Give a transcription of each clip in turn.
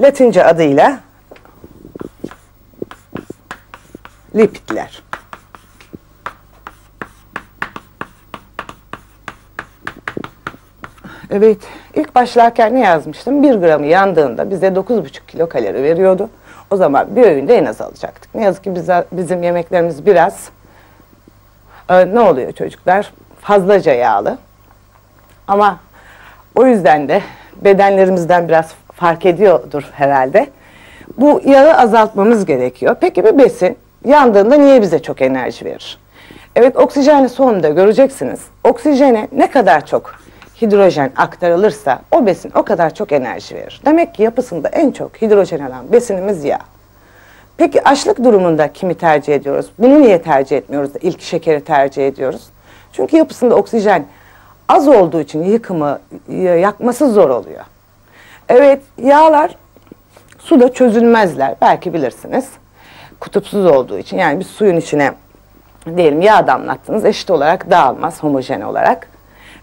Latince adıyla lipidler. Evet, ilk başlarken ne yazmıştım? 1 gramı yandığında bize 9,5 kilo kalori veriyordu. O zaman bir öğünde en az alacaktık. Ne yazık ki bize, bizim yemeklerimiz biraz e, ne oluyor çocuklar? Fazlaca yağlı. Ama o yüzden de bedenlerimizden biraz fark ediyordur herhalde. Bu yağı azaltmamız gerekiyor. Peki bir besin yandığında niye bize çok enerji verir? Evet oksijenli sonunda göreceksiniz. Oksijene ne kadar çok hidrojen aktarılırsa o besin o kadar çok enerji verir. Demek ki yapısında en çok hidrojen alan besinimiz yağ. Peki açlık durumunda kimi tercih ediyoruz? Bunu niye tercih etmiyoruz da ilk şekeri tercih ediyoruz? Çünkü yapısında oksijen az olduğu için yıkımı, yakması zor oluyor. Evet yağlar suda çözülmezler belki bilirsiniz. Kutupsuz olduğu için yani bir suyun içine diyelim yağ damlattınız eşit olarak dağılmaz homojen olarak.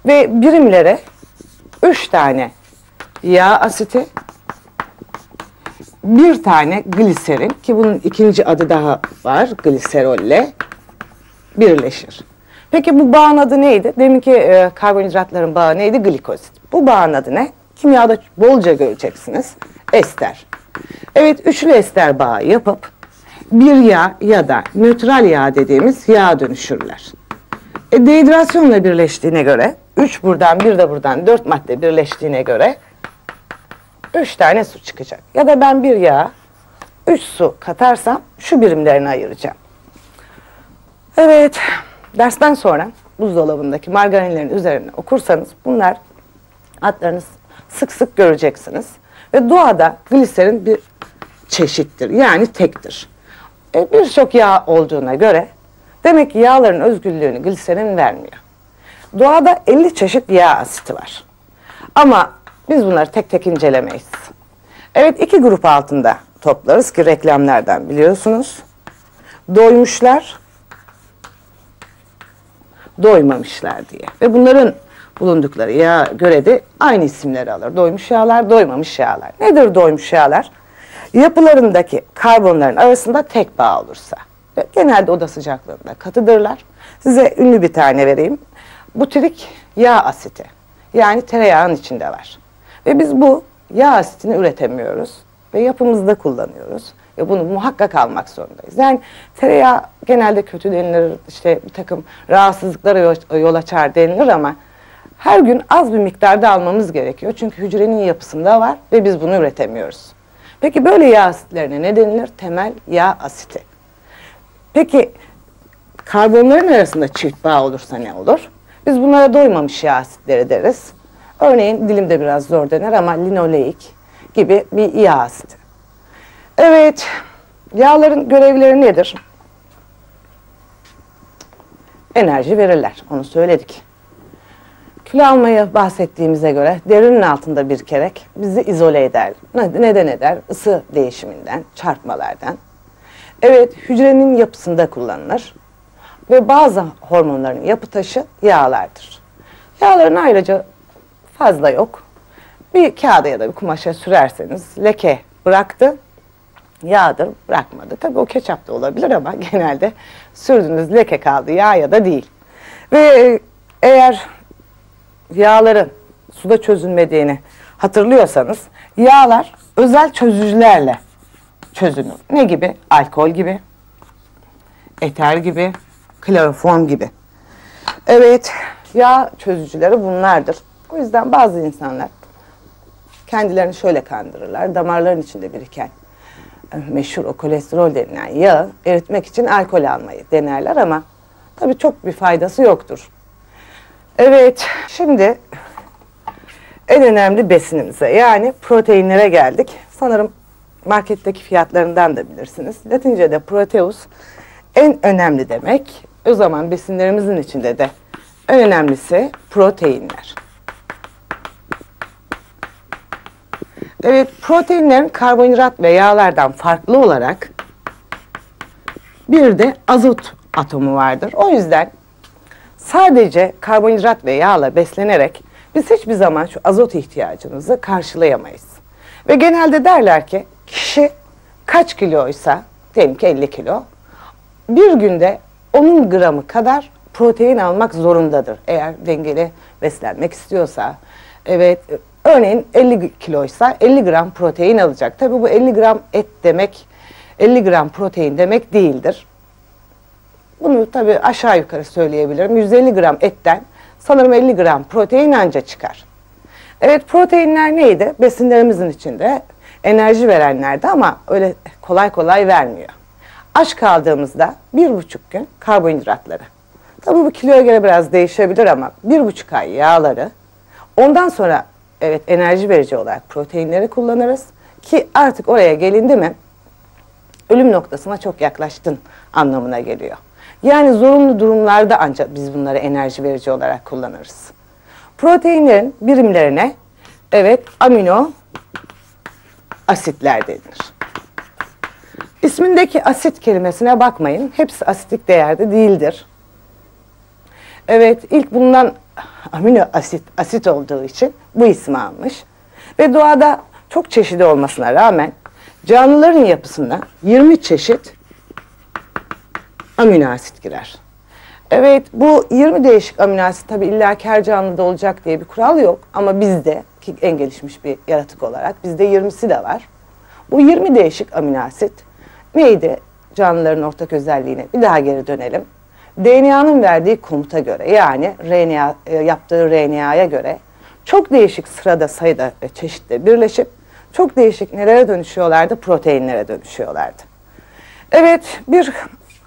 Ve birimlere 3 tane yağ asiti, bir tane gliserin ki bunun ikinci adı daha var gliserolle birleşir. Peki bu bağın adı neydi? Deminki e, karbonhidratların bağı neydi? Glikozit. Bu bağın adı ne? Kimyada bolca göreceksiniz. Ester. Evet üçlü ester bağı yapıp bir yağ ya da nötral yağ dediğimiz yağ dönüşürler. E, dehidrasyonla birleştiğine göre, üç buradan bir de buradan dört madde birleştiğine göre üç tane su çıkacak. Ya da ben bir yağ, üç su katarsam şu birimlerini ayıracağım. Evet, dersten sonra buzdolabındaki margarinlerin üzerine okursanız bunlar adlarınız sık sık göreceksiniz. Ve doğada gliserin bir çeşittir. Yani tektir. E, Birçok yağ olduğuna göre demek ki yağların özgürlüğünü gliserin vermiyor. Doğada 50 çeşit yağ asiti var. Ama biz bunları tek tek incelemeyiz. Evet iki grup altında toplarız ki reklamlardan biliyorsunuz. Doymuşlar, doymamışlar diye. Ve bunların bulundukları yağ göre de aynı isimleri alır. Doymuş yağlar, doymamış yağlar. Nedir doymuş yağlar? Yapılarındaki karbonların arasında tek bağ olursa. Genelde oda sıcaklığında katıdırlar. Size ünlü bir tane vereyim. Butyrik yağ asiti. Yani tereyağın içinde var. Ve biz bu yağ asitini üretemiyoruz. Ve yapımızda kullanıyoruz. Ve bunu muhakkak almak zorundayız. Yani tereyağı genelde kötü denilir, işte bir takım rahatsızlıklara yol açar denilir ama her gün az bir miktarda almamız gerekiyor. Çünkü hücrenin yapısında var ve biz bunu üretemiyoruz. Peki böyle yağ asitlerine ne denilir? Temel yağ asiti. Peki karbonların arasında çift bağ olursa ne olur? Biz bunlara doymamış yağ asitleri deriz. Örneğin dilimde biraz zor denir ama linoleik gibi bir yağ asiti. Evet, yağların görevleri nedir? Enerji verirler, onu söyledik. Kilo almayı bahsettiğimize göre derinin altında bir kerek bizi izole eder. Ne- Neden eder? Isı değişiminden, çarpmalardan. Evet, hücrenin yapısında kullanılır. Ve bazı hormonların yapı taşı yağlardır. Yağların ayrıca fazla yok. Bir kağıda ya da bir kumaşa sürerseniz leke bıraktı, yağdır bırakmadı. Tabii o ketçap da olabilir ama genelde sürdüğünüz leke kaldı yağ ya da değil. Ve eğer yağların suda çözülmediğini hatırlıyorsanız yağlar özel çözücülerle çözünür. Ne gibi? Alkol gibi, eter gibi, kloroform gibi. Evet, yağ çözücüleri bunlardır. O yüzden bazı insanlar kendilerini şöyle kandırırlar. Damarların içinde biriken e, meşhur o kolesterol denilen yağı eritmek için alkol almayı denerler ama tabii çok bir faydası yoktur. Evet, şimdi en önemli besinimize yani proteinlere geldik. Sanırım marketteki fiyatlarından da bilirsiniz. Latince'de proteus en önemli demek. O zaman besinlerimizin içinde de en önemlisi proteinler. Evet, proteinlerin karbonhidrat ve yağlardan farklı olarak bir de azot atomu vardır. O yüzden sadece karbonhidrat ve yağla beslenerek biz hiçbir zaman şu azot ihtiyacımızı karşılayamayız. Ve genelde derler ki kişi kaç kiloysa diyelim ki 50 kilo bir günde 10 gramı kadar protein almak zorundadır. Eğer dengeli beslenmek istiyorsa. Evet örneğin 50 kiloysa 50 gram protein alacak. Tabii bu 50 gram et demek 50 gram protein demek değildir. Bunu tabii aşağı yukarı söyleyebilirim. 150 gram etten sanırım 50 gram protein anca çıkar. Evet proteinler neydi? Besinlerimizin içinde enerji verenlerdi ama öyle kolay kolay vermiyor. Aç kaldığımızda bir buçuk gün karbonhidratları. Tabii bu kiloya göre biraz değişebilir ama bir buçuk ay yağları. Ondan sonra evet enerji verici olarak proteinleri kullanırız. Ki artık oraya gelindi mi ölüm noktasına çok yaklaştın anlamına geliyor. Yani zorunlu durumlarda ancak biz bunları enerji verici olarak kullanırız. Proteinlerin birimlerine evet amino asitler denir. İsmindeki asit kelimesine bakmayın. Hepsi asitik değerde değildir. Evet ilk bulunan amino asit asit olduğu için bu ismi almış. Ve doğada çok çeşitli olmasına rağmen canlıların yapısına 20 çeşit amino asit girer. Evet bu 20 değişik amino asit tabi illa her canlıda olacak diye bir kural yok ama bizde ki en gelişmiş bir yaratık olarak bizde 20'si de var. Bu 20 değişik amino asit neydi canlıların ortak özelliğine? Bir daha geri dönelim. DNA'nın verdiği komuta göre yani RNA, e, yaptığı RNA'ya göre çok değişik sırada sayıda ve çeşitle birleşip çok değişik nelere dönüşüyorlardı? Proteinlere dönüşüyorlardı. Evet bir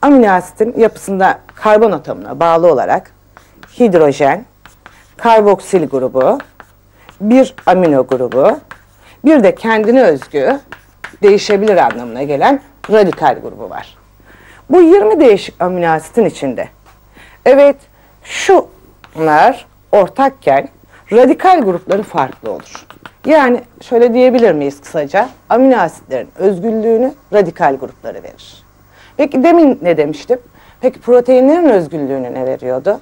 amino asitin yapısında karbon atomuna bağlı olarak hidrojen, karboksil grubu, bir amino grubu, bir de kendine özgü değişebilir anlamına gelen radikal grubu var. Bu 20 değişik amino asitin içinde. Evet şunlar ortakken radikal grupları farklı olur. Yani şöyle diyebilir miyiz kısaca? Amino asitlerin özgürlüğünü radikal grupları verir. Peki demin ne demiştim? Peki proteinlerin özgürlüğünü ne veriyordu?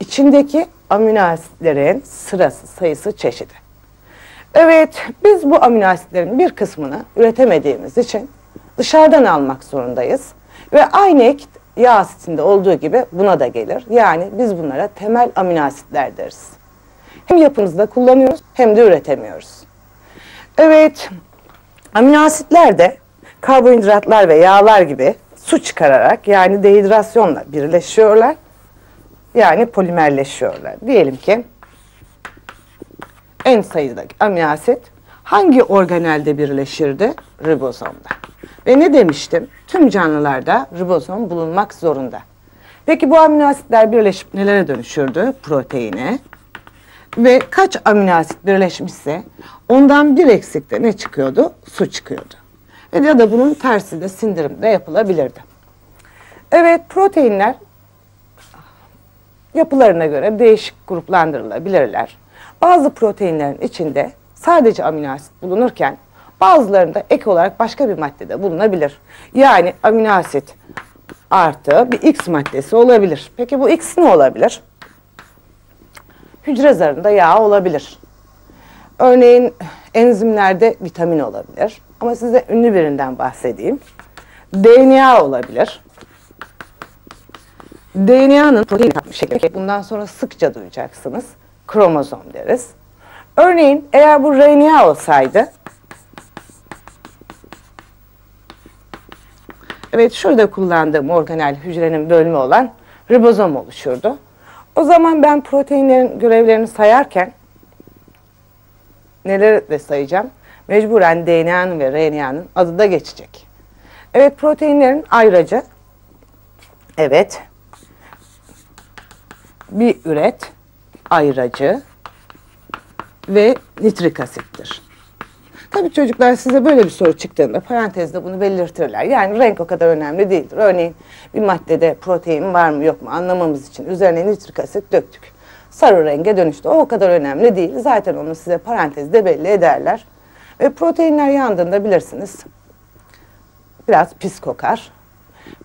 İçindeki amino asitlerin sırası, sayısı, çeşidi. Evet, biz bu amino asitlerin bir kısmını üretemediğimiz için dışarıdan almak zorundayız. Ve aynı ek yağ asitinde olduğu gibi buna da gelir. Yani biz bunlara temel amino asitler deriz. Hem yapımızda kullanıyoruz hem de üretemiyoruz. Evet, amino asitler de karbonhidratlar ve yağlar gibi su çıkararak yani dehidrasyonla birleşiyorlar. Yani polimerleşiyorlar. Diyelim ki en sayıdaki amino hangi organelde birleşirdi? Ribozomda. Ve ne demiştim? Tüm canlılarda ribozom bulunmak zorunda. Peki bu amino asitler birleşip nelere dönüşürdü? Proteine. Ve kaç amino asit birleşmişse ondan bir eksikte ne çıkıyordu? Su çıkıyordu. Ve ya da bunun tersi de sindirimde yapılabilirdi. Evet proteinler yapılarına göre değişik gruplandırılabilirler. Bazı proteinlerin içinde sadece amino asit bulunurken bazılarında ek olarak başka bir maddede bulunabilir. Yani amino asit artı bir X maddesi olabilir. Peki bu X ne olabilir? Hücre zarında yağ olabilir. Örneğin enzimlerde vitamin olabilir. Ama size ünlü birinden bahsedeyim. DNA olabilir. DNA'nın protein yapmış şekli bundan sonra sıkça duyacaksınız. Kromozom deriz. Örneğin eğer bu RNA olsaydı Evet şurada kullandığım organel hücrenin bölümü olan ribozom oluşurdu. O zaman ben proteinlerin görevlerini sayarken neler de sayacağım? Mecburen DNA'nın ve RNA'nın adı da geçecek. Evet proteinlerin ayracı. Evet. Bir üret ayracı ve nitrik asittir. Tabii çocuklar size böyle bir soru çıktığında parantezde bunu belirtirler. Yani renk o kadar önemli değildir. Örneğin bir maddede protein var mı yok mu anlamamız için üzerine nitrik asit döktük. Sarı renge dönüştü. O o kadar önemli değil. Zaten onu size parantezde belli ederler. E, proteinler yandığında bilirsiniz biraz pis kokar.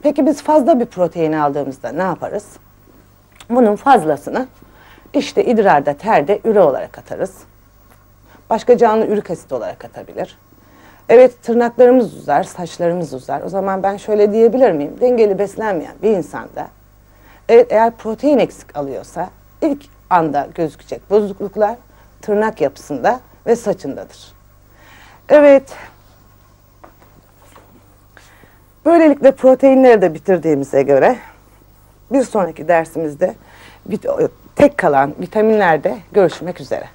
Peki biz fazla bir protein aldığımızda ne yaparız? Bunun fazlasını işte idrarda, terde üre olarak atarız. Başka canlı ürik asit olarak atabilir. Evet tırnaklarımız uzar, saçlarımız uzar. O zaman ben şöyle diyebilir miyim? Dengeli beslenmeyen bir insanda evet, eğer protein eksik alıyorsa ilk anda gözükecek bozukluklar tırnak yapısında ve saçındadır. Evet. Böylelikle proteinleri de bitirdiğimize göre bir sonraki dersimizde tek kalan vitaminlerde görüşmek üzere.